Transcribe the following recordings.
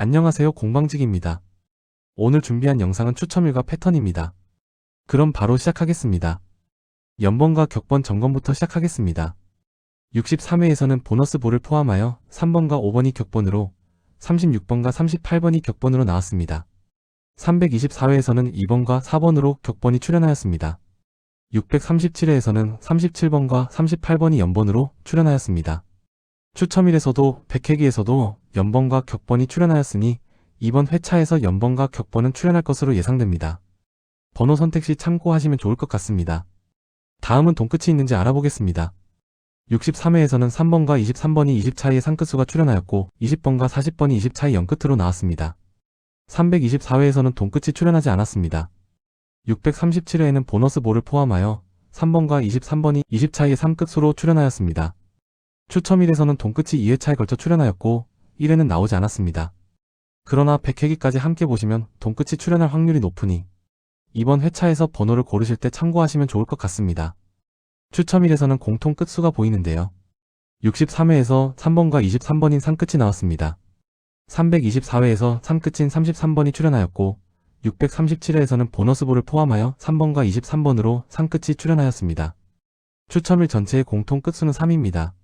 안녕하세요 공방직입니다. 오늘 준비한 영상은 추첨일과 패턴입니다. 그럼 바로 시작하겠습니다. 연번과 격번 점검부터 시작하겠습니다. 63회에서는 보너스 볼을 포함하여 3번과 5번이 격번으로 36번과 38번이 격번으로 나왔습니다. 324회에서는 2번과 4번으로 격번이 출연하였습니다. 637회에서는 37번과 38번이 연번으로 출연하였습니다. 추첨일에서도 백회기에서도 연번과 격번이 출연하였으니 이번 회차에서 연번과 격번은 출연할 것으로 예상됩니다. 번호 선택 시 참고하시면 좋을 것 같습니다. 다음은 동끝이 있는지 알아보겠습니다. 63회에서는 3번과 23번이 20 차이의 상끝수가 출연하였고 20번과 40번이 20 차이 0끝으로 나왔습니다. 324회에서는 동끝이 출연하지 않았습니다. 637회에는 보너스 볼을 포함하여 3번과 23번이 20 차이의 3끝수로 출연하였습니다. 추첨일에서는 동끝이 2회차에 걸쳐 출연하였고 1회는 나오지 않았습니다. 그러나 100회기까지 함께 보시면 동끝이 출연할 확률이 높으니 이번 회차에서 번호를 고르실 때 참고하시면 좋을 것 같습니다. 추첨일에서는 공통 끝수가 보이는데요. 63회에서 3번과 23번인 상끝이 나왔습니다. 324회에서 3끝인 33번이 출연하였고 637회에서는 보너스볼을 포함하여 3번과 23번으로 상끝이 출연하였습니다. 추첨일 전체의 공통 끝수는 3입니다.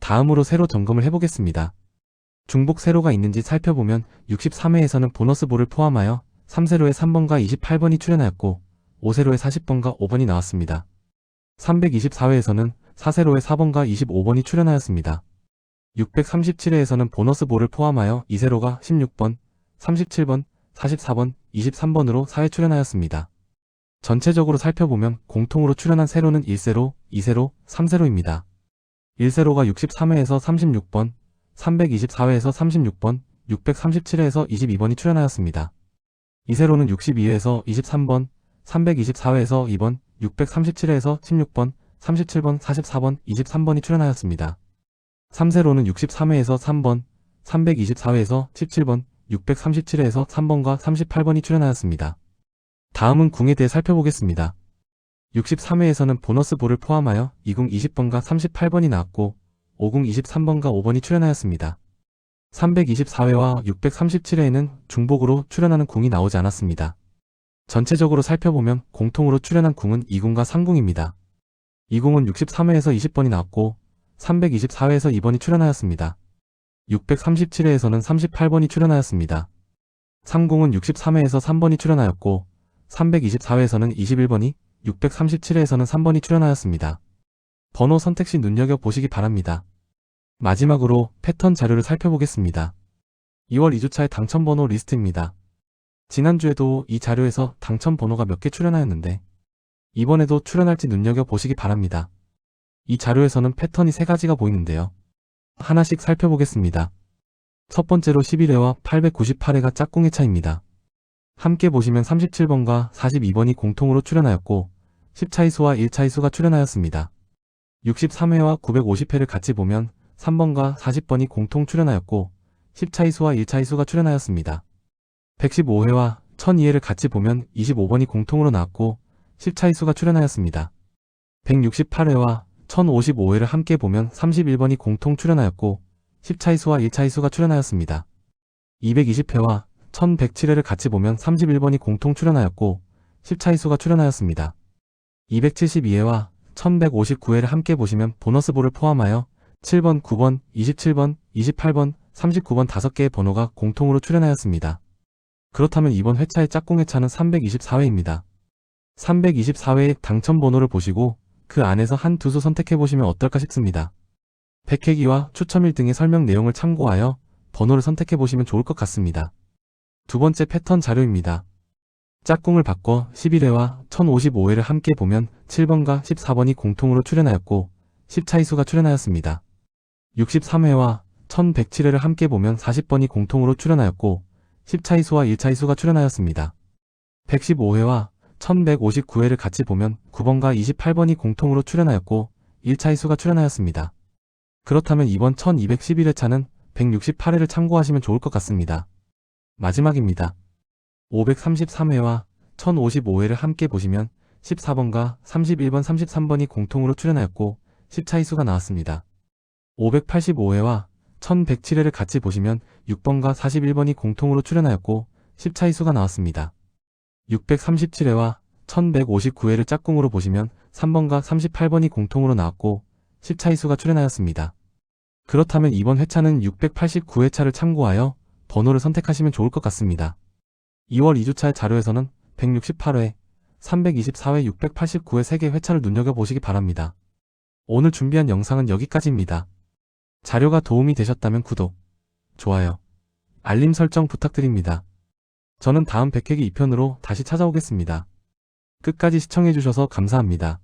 다음으로 세로 점검을 해보겠습니다. 중복 세로가 있는지 살펴보면 63회에서는 보너스 볼을 포함하여 3세로에 3번과 28번이 출연하였고 5세로에 40번과 5번이 나왔습니다. 324회에서는 4세로에 4번과 25번이 출연하였습니다. 637회에서는 보너스 볼을 포함하여 2세로가 16번, 37번, 44번, 23번으로 4회 출연하였습니다. 전체적으로 살펴보면 공통으로 출연한 세로는 1세로, 2세로, 3세로입니다. 1세로가 63회에서 36번, 324회에서 36번, 637회에서 22번이 출연하였습니다. 2세로는 62회에서 23번, 324회에서 2번, 637회에서 16번, 37번, 44번, 23번이 출연하였습니다. 3세로는 63회에서 3번, 324회에서 17번, 637회에서 3번과 38번이 출연하였습니다. 다음은 궁에 대해 살펴보겠습니다. 63회에서는 보너스 볼을 포함하여 2궁 20번과 38번이 나왔고 5궁 23번과 5번이 출연하였습니다. 324회와 637회에는 중복으로 출연하는 궁이 나오지 않았습니다. 전체적으로 살펴보면 공통으로 출연한 궁은 2궁과 3궁입니다. 2궁은 63회에서 20번이 나왔고 324회에서 2번이 출연하였습니다. 637회에서는 38번이 출연하였습니다. 3궁은 63회에서 3번이 출연하였고 324회에서는 21번이 637회에서는 3번이 출연하였습니다. 번호 선택 시 눈여겨보시기 바랍니다. 마지막으로 패턴 자료를 살펴보겠습니다. 2월 2주차의 당첨번호 리스트입니다. 지난주에도 이 자료에서 당첨번호가 몇 개 출연하였는데 이번에도 출연할지 눈여겨보시기 바랍니다. 이 자료에서는 패턴이 세 가지가 보이는데요. 하나씩 살펴보겠습니다. 첫 번째로 11회와 898회가 짝꿍의 차입니다. 함께 보시면 37번과 42번이 공통으로 출연하였고 10차이수와 1차이수가 출연하였습니다. 63회와 950회를 같이 보면 3번과 40번이 공통 출연하였고 10차이수와 1차이수가 출연하였습니다. 115회와 1002회를 같이 보면 25번이 공통으로 나왔고 10차이수가 출연하였습니다. 168회와 1055회를 함께 보면 31번이 공통 출연하였고 10차이수와 1차이수가 출연하였습니다. 220회와 1107회를 같이 보면 31번이 공통 출연하였고 10차이수가 출연하였습니다. 272회와 1159회를 함께 보시면 보너스볼을 포함하여 7번, 9번, 27번, 28번, 39번 5개의 번호가 공통으로 출연하였습니다. 그렇다면 이번 회차의 짝꿍 회차는 324회입니다. 324회의 당첨 번호를 보시고 그 안에서 한 두 수 선택해 보시면 어떨까 싶습니다. 백회기와 추첨일 등의 설명 내용을 참고하여 번호를 선택해 보시면 좋을 것 같습니다. 두 번째 패턴 자료입니다. 짝꿍을 바꿔 11회와 1055회를 함께 보면 7번과 14번이 공통으로 출연하였고 10차이수가 출연하였습니다. 63회와 1107회를 함께 보면 40번이 공통으로 출연하였고 10차이수와 1차이수가 출연하였습니다. 115회와 1159회를 같이 보면 9번과 28번이 공통으로 출연하였고 1차이수가 출연하였습니다. 그렇다면 이번 1211회차는 168회를 참고하시면 좋을 것 같습니다. 마지막입니다. 533회와 1055회를 함께 보시면 14번과 31번, 33번이 공통으로 출연하였고 10차이수가 나왔습니다. 585회와 1107회를 같이 보시면 6번과 41번이 공통으로 출연하였고 10차의 수가 나왔습니다. 637회와 1159회를 짝꿍으로 보시면 3번과 38번이 공통으로 나왔고 10차의 수가 출연하였습니다. 그렇다면 이번 회차는 689회차를 참고하여 번호를 선택하시면 좋을 것 같습니다. 2월 2주차 자료에서는 168회, 324회, 689회 3개 회차를 눈여겨보시기 바랍니다. 오늘 준비한 영상은 여기까지입니다. 자료가 도움이 되셨다면 구독, 좋아요, 알림 설정 부탁드립니다. 저는 다음 100회기 2편으로 다시 찾아오겠습니다. 끝까지 시청해주셔서 감사합니다.